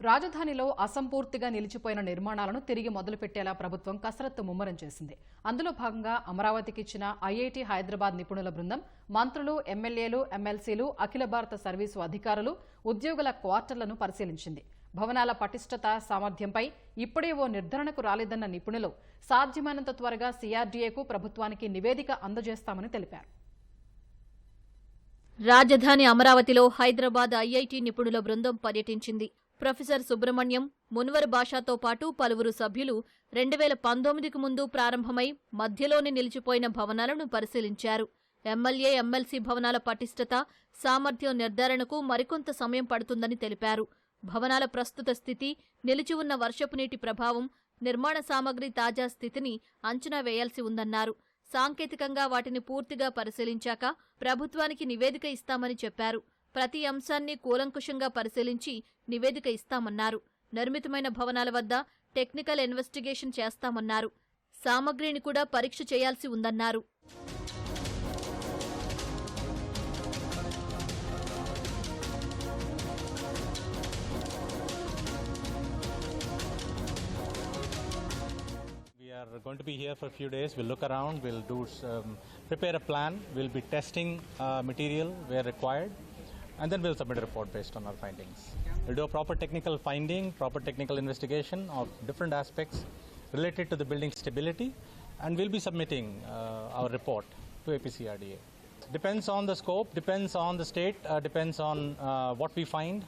రాజధానిలో అసంపూర్తిగా నిలిచిపోయిన నిర్మాణాలను తిరిగి మొదలుపెట్టేలా ప్రభుత్వం కసరత్తు ముమ్మరం చేసింది. అందులో భాగంగా అమరావతికి ఇచ్చిన ఐఐటి హైదరాబాద్ నిపుణుల బృందం మంత్రులు ఎమ్మెల్యేలు ఎమ్మెల్సీలు అఖిల భారత సర్వీసు అధికారులు ఉద్యోగుల క్వార్టర్లను పరిశీలించింది. భవనాల పటిష్టత సామర్థ్యంపై ఇప్పుడే ఓ నిర్ధారణకు రాలేదన్న నిపుణులు సాధ్యమైనంత త్వరగా సీఆర్డీఏకు ప్రభుత్వానికి నివేదిక అందజేస్తామని తెలిపారు. రాజధాని అమరావతిలో హైదరాబాద్ ఐఐటి నిపుణుల బృందం పర్యటించింది. ప్రొఫెసర్ సుబ్రహ్మణ్యం మున్వర్ భాషతో పాటు పలువురు సభ్యులు రెండు వేల పంతొమ్మిదికి ముందు ప్రారంభమై మధ్యలోనే నిలిచిపోయిన భవనాలను పరిశీలించారు. ఎమ్మెల్యే ఎమ్మెల్సీ భవనాల పటిష్టత సామర్థ్యం నిర్ధారణకు మరికొంత సమయం పడుతుందని తెలిపారు. భవనాల ప్రస్తుత స్థితి నిలిచి ఉన్న వర్షపు నీటి ప్రభావం నిర్మాణ సామగ్రి తాజా స్థితిని అంచనా వేయాల్సి ఉందన్నారు. సాంకేతికంగా వాటిని పూర్తిగా పరిశీలించాక ప్రభుత్వానికి నివేదిక ఇస్తామని చెప్పారు. ప్రతి అంశాన్ని కూలంకుషంగా పరిశీలించి నివేదిక ఇస్తామన్నారు నిర్మితమైన భవనాల వద్ద టెక్నికల్ ఇన్వెస్టిగేషన్ చేస్తామన్నారు సామగ్రిని కూడా పరీక్ష చేయాల్సి ఉందన్నారు We are going to be here for a few days. We'll look around. We'll do um, prepare a plan. We'll be testing uh, material where required, and then we'll submit a report based on our findings. We'll do a proper technical finding, proper technical investigation of different aspects related to the building stability, and we'll be submitting uh, our report to APCRDA. Depends on the scope, depends on the state, uh, depends on uh, what we find.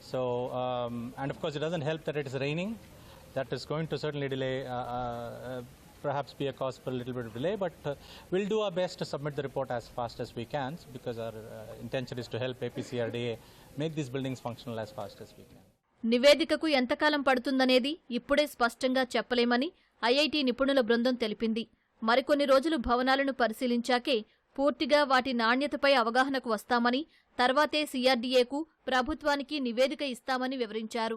So, um, and of course, it doesn't help that it is raining. That is going to certainly delay, uh, uh, perhaps be a cause for a little bit of delay, but uh, we'll do our best to submit the report as fast as we can because our uh, intention is to help APCRDA make these buildings functional as fast as we can. నివేదికకు ఎంతకాలం పడుతుందనేది ఇప్పుడే స్పష్టంగా చెప్పలేమని IIT నిపుణుల బృందం తెలిపింది మరికొన్ని రోజులు భవనాలను పరిశీలించాకే పూర్తిగా వాటి నాణ్యతపై అవగాహనకు వస్తామని తర్వాతే సీఆర్డీఏకు ప్రభుత్వానికి నివేదిక ఇస్తామని వివరించారు